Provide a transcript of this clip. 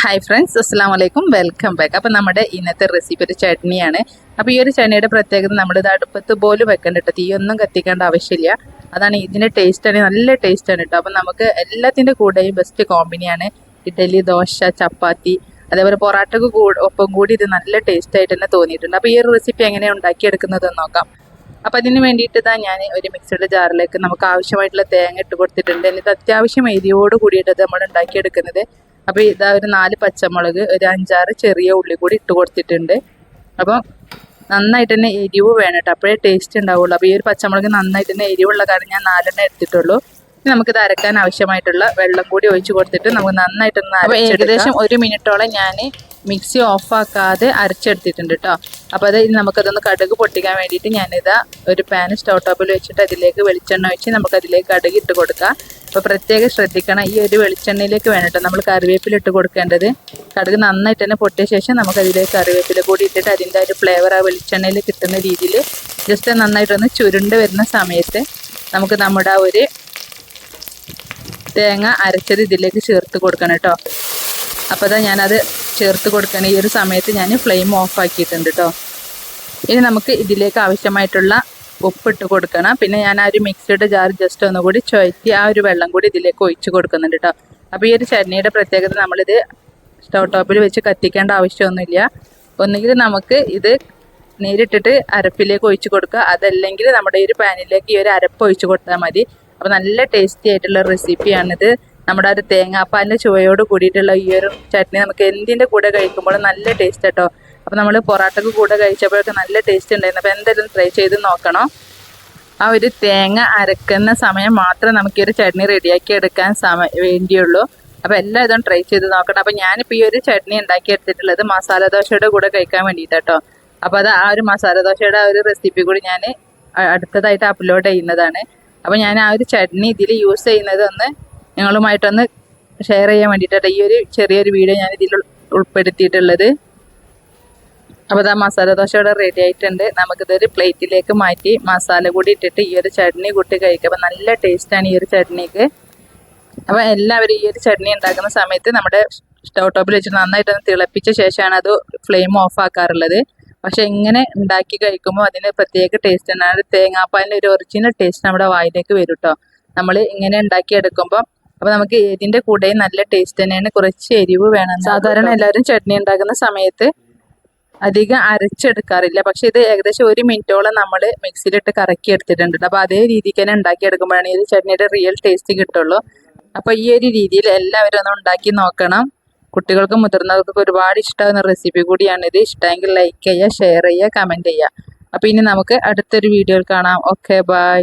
Hi friends അസ്സാം വലൈക്കും welcome back അപ്പോൾ നമ്മുടെ ഇന്നത്തെ റെസിപ്പി ഒരു ചട്നിയാണ്. അപ്പോൾ ഈ ഒരു ചട്നിയുടെ പ്രത്യേകത നമ്മൾ ഇത് അടുപ്പത്ത് പോലും വെക്കേണ്ട കേട്ടോ തീയൊന്നും കത്തിക്കേണ്ട ആവശ്യമില്ല. അതാണ് ഇതിന്റെ ടേസ്റ്റ് ആണ് നല്ല ടേസ്റ്റ് ആണ് കേട്ടോ അപ്പോൾ നമുക്ക് എല്ലാത്തിന്റെ കൂടെയും ബെസ്റ്റ് കോമ്പിനിയാണ് ഇഡലി ദോശ ചപ്പാത്തി അതേപോലെ പൊറാട്ടക്ക് ഒപ്പം കൂടി ഇത് നല്ല ടേസ്റ്റ് ആയിട്ട് തന്നെ തോന്നിയിട്ടുണ്ട്. അപ്പോൾ ഈ ഒരു റെസിപ്പി എങ്ങനെയാണ് ഉണ്ടാക്കിയെടുക്കുന്നതെന്ന് നോക്കാം. അപ്പോൾ അതിന് വേണ്ടിയിട്ട് ഇതാ ഞാൻ ഒരു മിക്സഡ് ജാറിലേക്ക് നമുക്ക് ആവശ്യമായിട്ടുള്ള തേങ്ങ ഇട്ട് കൊടുത്തിട്ടുണ്ട്. എന്നിട്ട് അത്യാവശ്യം എരിയോട് കൂടിയിട്ട് നമ്മൾ ഉണ്ടാക്കിയെടുക്കുന്നത്. അപ്പോൾ ഇതാ ഒരു നാല് പച്ചമുളക് ഒരു അഞ്ചാറ് ചെറിയ ഉള്ളി കൂടി ഇട്ട് കൊടുത്തിട്ടുണ്ട്. അപ്പം നന്നായിട്ട് തന്നെ എരിവ് വേണം കേട്ടോ അപ്പോഴേ ടേസ്റ്റ് ഉണ്ടാവുള്ളൂ. അപ്പോൾ ഈ ഒരു പച്ചമുളക് നന്നായിട്ട് തന്നെ എരിവുള്ള കാരണം ഞാൻ നാലെണ്ണം എടുത്തിട്ടുള്ളൂ. നമുക്ക് ഇത് അരക്കാൻ ആവശ്യമായിട്ടുള്ള വെള്ളം കൂടി ഒഴിച്ചു കൊടുത്തിട്ട് നമുക്ക് നന്നായിട്ടൊന്ന് അപ്പോൾ ഏകദേശം ഒരു മിനിറ്റോളം ഞാൻ മിക്സി ഓഫാക്കാതെ അരച്ചെടുത്തിട്ടുണ്ട് കേട്ടോ അപ്പോൾ അത് നമുക്കതൊന്ന് കടുക് പൊട്ടിക്കാൻ വേണ്ടിയിട്ട് ഞാനിതാ ഒരു പാൻ സ്റ്റൗ ടോപ്പിൽ വെച്ചിട്ട് അതിലേക്ക് വെളിച്ചെണ്ണ ഒഴിച്ച് നമുക്കതിലേക്ക് കടുക് ഇട്ട് കൊടുക്കാം. അപ്പോൾ പ്രത്യേകം ശ്രദ്ധിക്കണം. ഈ ഒരു വെളിച്ചെണ്ണയിലേക്ക് വേണം നമ്മൾ കറിവേപ്പില ഇട്ട് കൊടുക്കേണ്ടത്. കടുക് നന്നായിട്ട് തന്നെ പൊട്ടിയ ശേഷം നമുക്കതിലേക്ക് കറിവേപ്പില കൂടി ഇട്ടിട്ട് അതിന്റെ ഒരു ഫ്ലേവർ ആ വെളിച്ചെണ്ണയിൽ കിട്ടുന്ന രീതിയിൽ ജസ്റ്റ് നന്നായിട്ടൊന്ന് ചുരുണ്ട് വരുന്ന സമയത്ത് നമുക്ക് നമ്മുടെ ആ ഒരു തേങ്ങ അരച്ചത് ഇതിലേക്ക് ചേർത്ത് കൊടുക്കണം കേട്ടോ അപ്പോൾ അതാ ഞാനത് ചേർത്ത് കൊടുക്കണം ഈ ഒരു സമയത്ത് ഞാൻ ഫ്ലെയിം ഓഫ് ആക്കിയിട്ടുണ്ട് കേട്ടോ ഇനി നമുക്ക് ഇതിലേക്ക് ആവശ്യമായിട്ടുള്ള ഉപ്പിട്ട് കൊടുക്കണം. പിന്നെ ഞാൻ ആ ഒരു മിക്സിയുടെ ജാർ ജസ്റ്റ് ഒന്ന് കൂടി ചുഴറ്റി ആ ഒരു വെള്ളം കൂടി ഇതിലേക്ക് ഒഴിച്ച് കൊടുക്കുന്നുണ്ട് കേട്ടോ അപ്പോൾ ഈ ഒരു ചട്നിയുടെ പ്രത്യേകത നമ്മളിത് സ്റ്റൗ ടോപ്പിൽ വെച്ച് കത്തിക്കേണ്ട ആവശ്യമൊന്നുമില്ല. ഒന്നുകിൽ നമുക്ക് ഇത് നേരിട്ടിട്ട് അരപ്പിലേക്ക് ഒഴിച്ച് കൊടുക്കുക. അതല്ലെങ്കിൽ നമ്മുടെ ഈ ഒരു പാനിലേക്ക് ഈ ഒരു അരപ്പ് ഒഴിച്ച് കൊടുത്താൽ മതി. അപ്പോൾ നല്ല ടേസ്റ്റി ആയിട്ടുള്ള റെസിപ്പിയാണിത് നമ്മുടെ ഒരു തേങ്ങാപ്പാലിന്റെ ചുവയോട് കൂടിയിട്ടുള്ള ഈ ഒരു ചട്നി നമുക്ക് എന്തിന്റെ കൂടെ കഴിക്കുമ്പോഴും നല്ല ടേസ്റ്റ് കേട്ടോ അപ്പോൾ നമ്മൾ പൊറാട്ടക്ക് കൂടെ കഴിച്ചപ്പോഴൊക്കെ നല്ല ടേസ്റ്റ് ഉണ്ടായിരുന്നു. അപ്പോൾ എന്തായാലും ട്രൈ ചെയ്ത് നോക്കണം. ആ ഒരു തേങ്ങ അരക്കുന്ന സമയം മാത്രം നമുക്ക് ഈ ഒരു ചട്നി റെഡിയാക്കി എടുക്കാൻ സമയം വേണ്ടിയുള്ളൂ. അപ്പോൾ എല്ലാം ഇതും ട്രൈ ചെയ്ത് നോക്കണം. അപ്പോൾ ഞാനിപ്പോൾ ഈ ഒരു ചട്നി ഉണ്ടാക്കി എടുത്തിട്ടുള്ളത് മസാല ദോശയുടെ കൂടെ കഴിക്കാൻ വേണ്ടിട്ടോ അപ്പോൾ അത് ആ ഒരു മസാല ദോശയുടെ ആ ഒരു റെസിപ്പി കൂടി ഞാൻ അടുത്തതായിട്ട് അപ്ലോഡ് ചെയ്യുന്നതാണ്. അപ്പോൾ ഞാൻ ആ ഒരു ചട്നി ഇതിൽ യൂസ് ചെയ്യുന്നത് ഒന്ന് നിങ്ങളുമായിട്ടൊന്ന് ഷെയർ ചെയ്യാൻ വേണ്ടിയിട്ടാണ് ഈ ഒരു ചെറിയൊരു വീഡിയോ ഞാൻ ഇതിൽ ഉൾപ്പെടുത്തിയിട്ടുള്ളത്. അപ്പോൾ ഇതാ മസാല ദോശ ഇവിടെ റെഡി ആയിട്ടുണ്ട്. നമുക്കിതൊരു പ്ലേറ്റിലേക്ക് മാറ്റി മസാല കൂടി ഇട്ടിട്ട് ഈ ഒരു ചട്നി കൂട്ടി കഴിക്കുക അപ്പോൾ നല്ല ടേസ്റ്റാണ് ഈ ഒരു ചട്നിക്ക്. അപ്പോൾ എല്ലാവരും ഈ ഒരു ചട്നി ഉണ്ടാക്കുന്ന സമയത്ത് നമ്മുടെ സ്റ്റൗ ടോപ്പിൽ വെച്ചിട്ട് നന്നായിട്ടൊന്ന് തിളപ്പിച്ച ശേഷമാണ് അത് ഫ്ലെയിം ഓഫ് ആക്കാറുള്ളത്. പക്ഷെ ഇങ്ങനെ ഉണ്ടാക്കി കഴിക്കുമ്പോൾ അതിന് പ്രത്യേക ടേസ്റ്റ് തന്നെയാണ് തേങ്ങാപ്പാലിന്റെ ഒരു ഒറിജിനൽ ടേസ്റ്റ് നമ്മുടെ വായിലേക്ക് വരും കേട്ടോ നമ്മൾ ഇങ്ങനെ ഉണ്ടാക്കി എടുക്കുമ്പോൾ അപ്പോൾ നമുക്ക് ഇതിന്റെ കൂടെയും നല്ല ടേസ്റ്റ് തന്നെയാണ്. കുറച്ച് എരിവ് വേണം. സാധാരണ എല്ലാവരും ചട്നി ഉണ്ടാക്കുന്ന സമയത്ത് അധികം അരച്ചെടുക്കാറില്ല. പക്ഷെ ഇത് ഏകദേശം ഒരു മിനിറ്റോളം നമ്മൾ മിക്സിയിലിട്ട് കറക്കി എടുത്തിട്ടുണ്ട് അപ്പോൾ അതേ രീതിക്ക് തന്നെ ഉണ്ടാക്കിയെടുക്കുമ്പോഴാണ് ഒരു ചട്നിയുടെ റിയൽ ടേസ്റ്റ് കിട്ടുള്ളൂ. അപ്പോൾ ഈ ഒരു രീതിയിൽ എല്ലാവരും ഒന്ന് ഉണ്ടാക്കി നോക്കണം. കുട്ടികൾക്കും മുതിർന്നവർക്കൊക്കെ ഒരുപാട് ഇഷ്ടമാകുന്ന റെസിപ്പി കൂടിയാണിത് ഇഷ്ടമെങ്കിൽ ലൈക്ക് ചെയ്യുക ഷെയർ ചെയ്യുക കമന്റ് ചെയ്യുക. അപ്പോൾ ഇനി നമുക്ക് അടുത്തൊരു വീഡിയോയിൽ കാണാം. Okay bye